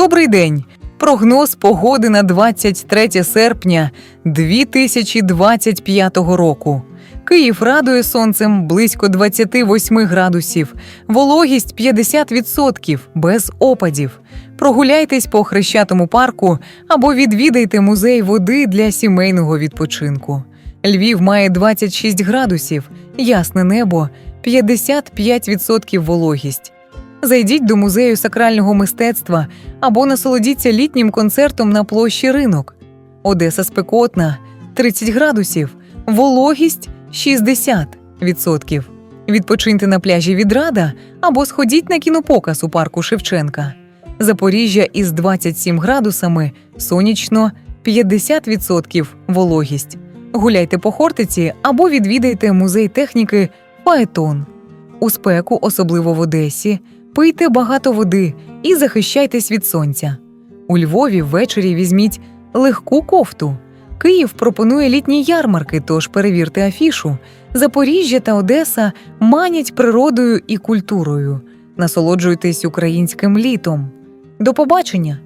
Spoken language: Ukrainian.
Добрий день! Прогноз погоди на 23 серпня 2025 року. Київ радує сонцем близько 28 градусів, вологість 50% без опадів. Прогуляйтесь по хрещатому парку або відвідайте музей води для сімейного відпочинку. Львів має 26 градусів, ясне небо, 55% вологість. Зайдіть до музею сакрального мистецтва або насолодіться літнім концертом на площі ринок. Одеса спекотна 30 градусів, вологість 60%. Відпочиньте на пляжі Відрада або сходіть на кінопоказ у парку Шевченка. Запоріжжя із 27 градусами, сонячно 50% вологість. Гуляйте по Хортиці або відвідайте музей техніки Фаетон. У спеку, особливо в Одесі, пийте багато води і захищайтесь від сонця. У Львові ввечері візьміть легку кофту. Київ пропонує літні ярмарки, тож перевірте афішу. Запоріжжя та Одеса манять природою і культурою. Насолоджуйтесь українським літом. До побачення!